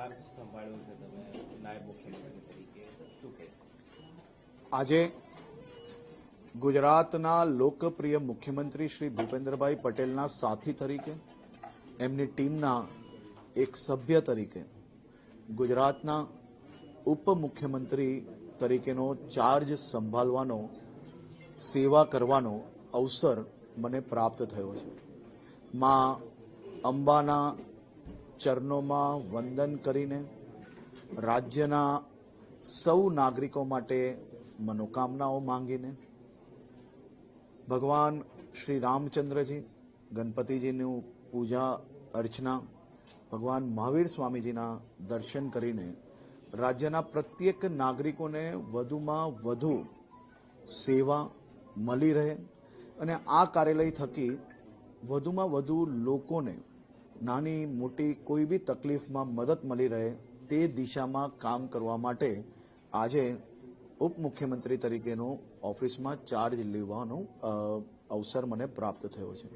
Charge સંભાળ્યો છે તમે નાયબ મુખ્યમંત્રી તરીકે શું કહે? આજે ગુજરાતના લોકપ્રિય મુખ્યમંત્રી શ્રી ભૂપેન્દ્રભાઈ પટેલના સાથી તરીકે, એમની ટીમના એક સભ્ય તરીકે, ગુજરાતના ઉપમુખ્યમંત્રી તરીકેનો ચાર્જ સંભાળવાનો, સેવા કરવાનો અવસર મને પ્રાપ્ત થયો છે. માં અંબાના ચરણોમાં વંદન કરીને રાજ્યના સૌ નાગરિકો માટે મનોકામનાઓ માંગીને ભગવાન શ્રી રામચંદ્રજી, ગણપતિજીનું પૂજા અર્ચના, ભગવાન મહાવીર સ્વામીજીના દર્શન કરીને રાજ્યના પ્રત્યેક નાગરિકોને વધુમાં વધુ સેવા મળી રહે અને આ કાર્યાલય થકી વધુમાં વધુ લોકોને નાની, મોટી કોઈ બી તકલીફમાં મદદ મળી રહે તે દિશામાં કામ કરવા માટે આજે ઉપમુખ્યમંત્રી તરીકેનો ઓફિસમાં ચાર્જ લેવાનો અવસર મને પ્રાપ્ત થયો છે.